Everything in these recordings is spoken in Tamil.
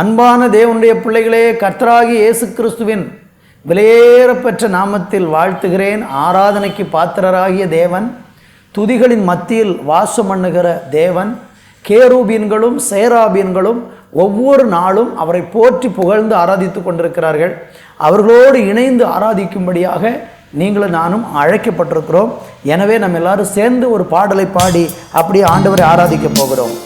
அன்பான தேவனுடைய பிள்ளைகளே கர்த்தராகி இயேசு கிறிஸ்துவின் விலையேறப்பெற்ற நாமத்தில் வாழ்த்துகிறேன். ஆராதனைக்கு பாத்திரராகிய தேவன் துதிகளின் மத்தியில் வாசம் பண்ணுகிற தேவன் கேரூபீன்களும் சேராபீன்களும் ஒவ்வொரு நாளும் அவரை போற்றி புகழ்ந்து ஆராதித்து கொண்டிருக்கிறார்கள். அவர்களோடு இணைந்து ஆராதிக்கும்படியாக நீங்களும் நானும் அழைக்கப்பட்டிருக்கிறோம். எனவே நம்ம எல்லாரும் சேர்ந்து ஒரு பாடலை பாடி அப்படியே ஆண்டவரை ஆராதிக்க போகிறோம்.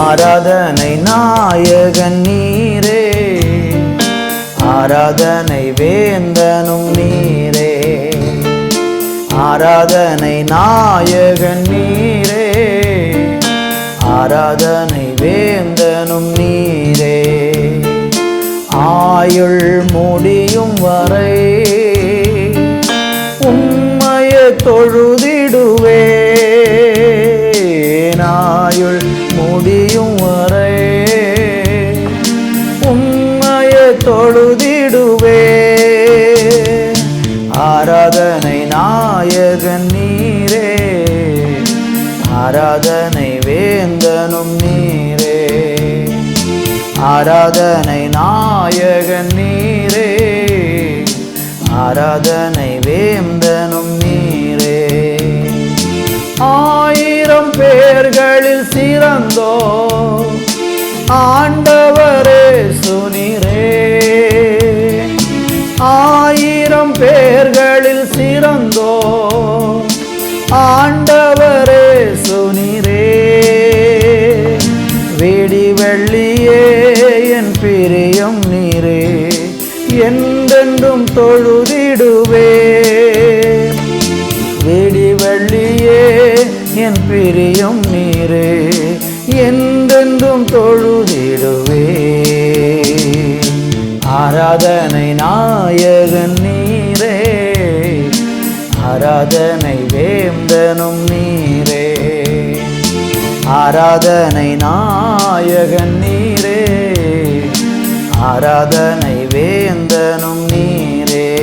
ஆராதனை நாயகன் நீரே. ஆராதனை வேந்தனும் நீரே. ஆராதனை நாயகன் நீரே. ஆராதனை வேந்தனும் நீரே. ஆயுள் முடியும் வரை உம்மைய தொழு வேந்தனும் நீரே. ஆராதனை நாயகன் நீரே. ஆராதனை வேந்தனும் நீரே. ஆயிரம் பேர்களில் சிறந்தோ ஆண்டவரே என்றென்றும் தொழுதிடுவே. ஆராதனை நாயகன் நீரே. ஆராதனை வேந்தனும் நீரே. ஆராதனை நாயகன் நீரே. ஆராதனை வேந்தனும் நீரே.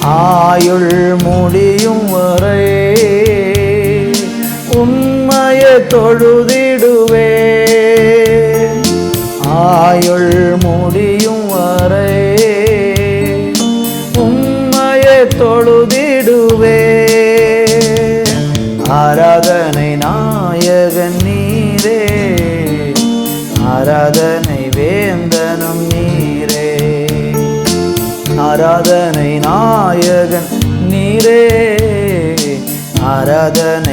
ஆயுள் முடியும் வரை உண்மைய தொழுதி ஆயுள் முடியும் வரை உண்மையை தொழுதிடுவே. ஆராதனை நாயகன் நீரே ஆராதனை வேந்தனும் நீரே. ஆராதனை நாயகன் நீரே ஆராதனை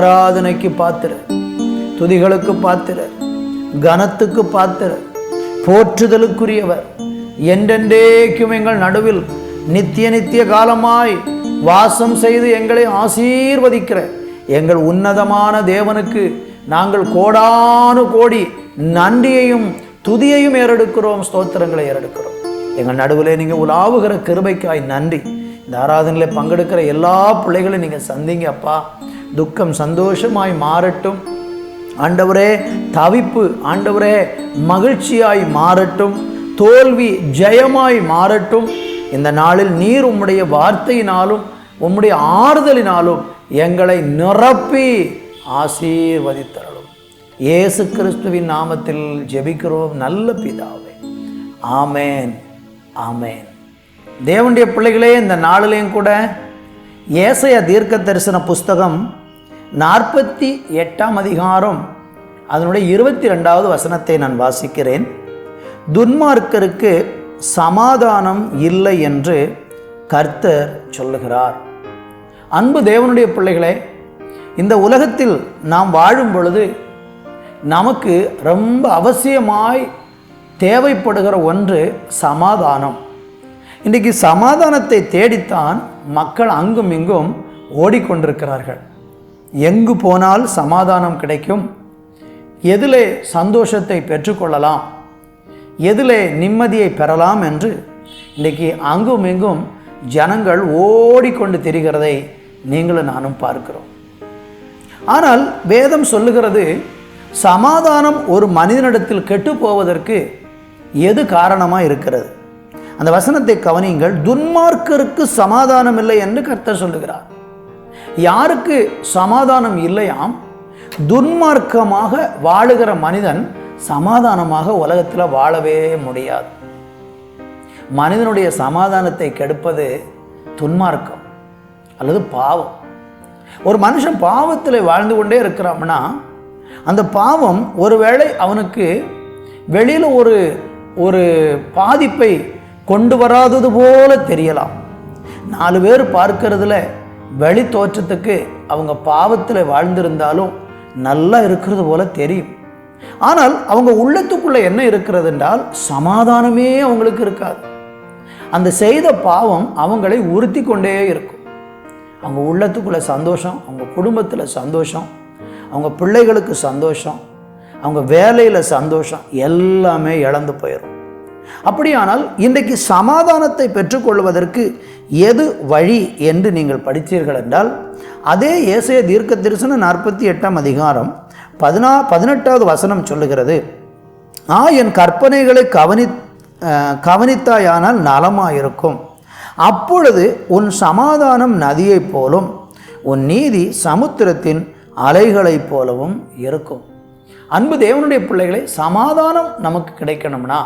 ஆராதனைக்கு பாத்திர துதிகளுக்கு பாத்திர கனத்துக்கு பாத்திர போற்றுதலுக்குரியவர். என்றென்றேக்கும் எங்கள் நடுவில் நித்திய நித்திய காலமாய் வாசம் செய்து எங்களை ஆசீர்வதிக்கிற எங்கள் உன்னதமான தேவனுக்கு நாங்கள் கோடானு கோடி நன்றியையும் துதியையும் ஏறெடுக்கிறோம் ஸ்தோத்திரங்களை ஏறெடுக்கிறோம். எங்கள் நடுவில் நீங்கள் உலாவுகிற கிருபைக்காய் நன்றி. இந்த ஆராதனையில் பங்கெடுக்கிற எல்லா பிள்ளைகளையும் நீங்கள் சந்திங்க அப்பா. துக்கம் சந்தோஷமாய் மாறட்டும். ஆண்டவரே தவிப்பு ஆண்டவரே மகிழ்ச்சியாய் மாறட்டும். தோல்வி ஜெயமாய் மாறட்டும். இந்த நாளில் நீர் உம்முடைய வார்த்தையினாலும் உம்முடைய ஆறுதலினாலும் எங்களை நிரப்பி ஆசீர்வதித்தரலும் இயேசு கிறிஸ்துவின் நாமத்தில் ஜெபிக்கிறோம். நல்ல பிதாவே. ஆமேன். ஆமேன். தேவனுடைய பிள்ளைகளே இந்த நாளிலையும் கூட ஏசைய தீர்க்க தரிசன புஸ்தகம் நாற்பத்தி எட்டாம் அதிகாரம். அதனுடைய இருபத்தி ரெண்டாவது வசனத்தை நான் வாசிக்கிறேன். துன்மார்க்கருக்கு சமாதானம் இல்லை என்று கர்த்தர் சொல்லுகிறார். அன்பு தேவனுடைய பிள்ளைகளே இந்த உலகத்தில் நாம் வாழும் பொழுது நமக்கு ரொம்ப அவசியமாய் தேவைப்படுகிற ஒன்று சமாதானம். இன்றைக்கு சமாதானத்தை தேடித்தான் மக்கள் அங்கும் இங்கும் ஓடிக்கொண்டிருக்கிறார்கள். எங்கு போனால் சமாதானம் கிடைக்கும்? எதிலே சந்தோஷத்தை பெற்றுக்கொள்ளலாம். எதிலே நிம்மதியை பெறலாம் என்று இன்றைக்கி அங்கும் இங்கும் ஜனங்கள் ஓடிக்கொண்டு திரிகிறதை நீங்களும் நானும் பார்க்கிறோம். ஆனால் வேதம் சொல்லுகிறது சமாதானம் ஒரு மனிதனிடத்தில் கெட்டு போவதற்கு எது காரணமாக இருக்கிறது? அந்த வசனத்தை கவனியுங்கள் துன்மார்க்கருக்கு சமாதானம் இல்லை என்று கர்த்தர் சொல்லுகிறார். யாருக்கு சமாதானம் இல்லையாம்? துன்மார்க்கமாக வாழுகிற மனிதன் சமாதானமாக உலகத்தில் வாழவே முடியாது. மனிதனுடைய சமாதானத்தை கெடுப்பது துன்மார்க்கம் அல்லது பாவம். ஒரு மனுஷன் பாவத்தில் வாழ்ந்து கொண்டே இருக்கிறான்னா அந்த பாவம் ஒருவேளை அவனுக்கு வெளியில் ஒரு ஒரு பாதிப்பை கொண்டு வராதது போல தெரியலாம். நாலு பேர் பார்க்கறதுல வெளி தோற்றத்துக்கு அவங்க பாவத்தில் வாழ்ந்திருந்தாலும் நல்லா இருக்கிறது போல தெரியும். ஆனால் அவங்க உள்ளத்துக்குள்ளே என்ன இருக்கிறது என்றால் சமாதானமே அவங்களுக்கு இருக்காது. அந்த செய்த பாவம் அவங்களை உறுத்தி கொண்டே இருக்கும். அவங்க உள்ளத்துக்குள்ள சந்தோஷம் அவங்க குடும்பத்தில் சந்தோஷம் அவங்க பிள்ளைகளுக்கு சந்தோஷம் அவங்க வேலையில் சந்தோஷம் எல்லாமே இழந்து போயிடும் அப்படியானால் இன்றைக்கு சமாதானத்தை பெற்றுக்கொள்வதற்கு எது வழி என்று நீங்கள் படித்தீர்கள் என்றால் அதே ஏசைய தீர்க்க தரிசன நாற்பத்தி எட்டாம் அதிகாரம் பதினா பதினெட்டாவது வசனம் சொல்லுகிறது ஆ என் கற்பனைகளை கவனி கவனித்தாயானால் நலமாயிருக்கும். அப்பொழுது உன் சமாதானம் நதியைப் போலும் உன் நீதி சமுத்திரத்தின் அலைகளைப் போலவும் இருக்கும். அன்பு தேவனுடைய பிள்ளைகளை சமாதானம் நமக்கு கிடைக்கணும்னா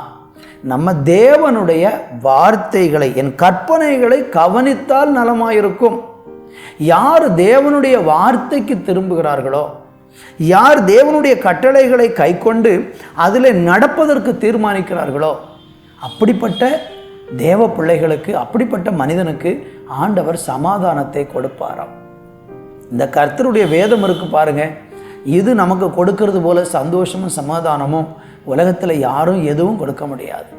நம்ம தேவனுடைய வார்த்தைகளை என் கற்பனைகளை கவனித்தால் நலமாயிருக்கும். யார் தேவனுடைய வார்த்தைக்கு திரும்புகிறார்களோ யார் தேவனுடைய கட்டளைகளை கைக்கொண்டு அதில் நடப்பதற்கு தீர்மானிக்கிறார்களோ அப்படிப்பட்ட தேவ பிள்ளைகளுக்கு அப்படிப்பட்ட மனிதனுக்கு ஆண்டவர் சமாதானத்தை கொடுப்பாராம். இந்த கர்த்தருடைய வேதம் இருக்கு பாருங்க. இது நமக்கு கொடுக்கறது போல சந்தோஷமும் சமாதானமும் உலகத்தில் யாரும் எதுவும் கொடுக்க முடியாது.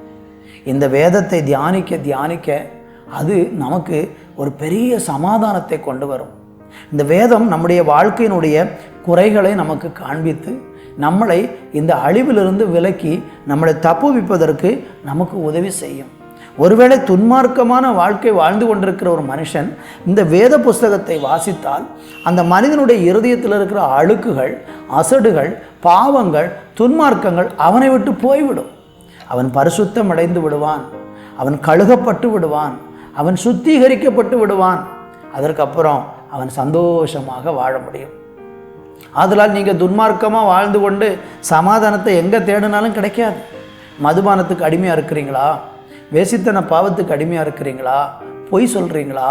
இந்த வேதத்தை தியானிக்க தியானிக்க அது நமக்கு ஒரு பெரிய சமாதானத்தை கொண்டு வரும். இந்த வேதம் நம்முடைய வாழ்க்கையினுடைய குறைகளை நமக்கு காண்பித்து நம்மளை இந்த அழிவிலிருந்து விலக்கி நம்மளை தப்புவிப்பதற்கு நமக்கு உதவி செய்யும். ஒருவேளை துன்மார்க்கமான வாழ்க்கை வாழ்ந்து கொண்டிருக்கிற ஒரு மனுஷன் இந்த வேத புஸ்தகத்தை வாசித்தால் அந்த மனிதனுடைய இருதயத்தில் இருக்கிற அழுக்குகள் அசடுகள் பாவங்கள் துன்மார்க்கங்கள் அவனை விட்டு போய்விடும். அவன் பரிசுத்தம் அடைந்து விடுவான். அவன் கழுகப்பட்டு விடுவான். அவன் சுத்திகரிக்கப்பட்டு விடுவான். அதற்கப்புறம் அவன் சந்தோஷமாக வாழ முடியும். ஆதலால் நீங்கள் துன்மார்க்கமாக வாழ்ந்து கொண்டு சமாதானத்தை எங்கே தேடினாலும் கிடைக்காது. மதுபானத்துக்கு அடிமையாக இருக்கிறீங்களா? வேசித்தன பாவத்துக்கு அடிமையாக இருக்கிறீங்களா? பொய் சொல்கிறீங்களா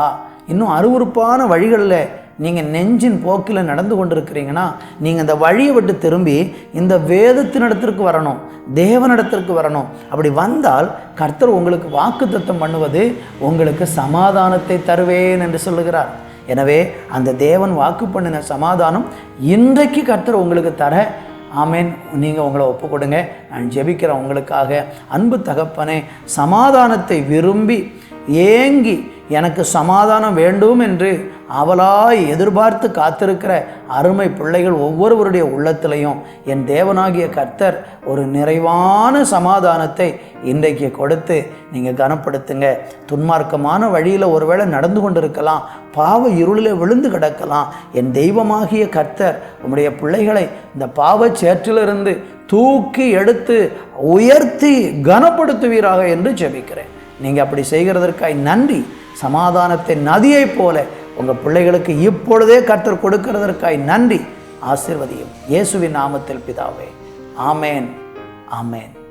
இன்னும் அருவருப்பான வழிகளில் நீங்கள் நெஞ்சின் போக்கில் நடந்து கொண்டிருக்கிறீங்கன்னா நீங்கள் இந்த வழியை விட்டு திரும்பி இந்த வேதத்தினிடத்திற்கு வரணும் தேவனிடத்திற்கு வரணும். அப்படி வந்தால் கர்த்தர் உங்களுக்கு வாக்குத்தத்தம் பண்ணுவது உங்களுக்கு சமாதானத்தை தருவேன் என்று சொல்லுகிறார். எனவே அந்த தேவன் வாக்கு பண்ணின சமாதானம் இன்றைக்கு கர்த்தர் உங்களுக்கு தர ஆமேன். நீங்கள் உங்களை ஒப்பு கொடுங்க நான் ஜெபிக்கிறேன் உங்களுக்காக. அன்பு தகப்பனே சமாதானத்தை விரும்பி ஏங்கி எனக்கு சமாதானம் வேண்டும் என்று அவளாய் எதிர்பார்த்து காத்திருக்கிற அருமை பிள்ளைகள் ஒவ்வொருவருடைய உள்ளத்திலையும் என் தேவனாகிய கர்த்தர் ஒரு நிறைவான சமாதானத்தை இன்றைக்கு கொடுத்து நீங்கள் கனப்படுத்துங்க. துன்மார்க்கமான வழியில் ஒருவேளை நடந்து கொண்டிருக்கலாம். பாவ இருளில் விழுந்து கிடக்கலாம். என் தெய்வமாகிய கர்த்தர் உம்முடைய பிள்ளைகளை இந்த பாவச் சேற்றிலிருந்து தூக்கி எடுத்து உயர்த்தி கனப்படுத்துவீராக என்று ஜெபிக்கிறேன். நீங்கள் அப்படி செய்கிறதற்காய் நன்றி. சமாதானத்தை நதியைப் போல உங்கள் பிள்ளைகளுக்கு இப்பொழுதே கற்றுக் கொடுக்கிறதற்காய் நன்றி. ஆசிர்வதியும். இயேசுவின் நாமத்தில் பிதாவே. ஆமேன். ஆமேன்.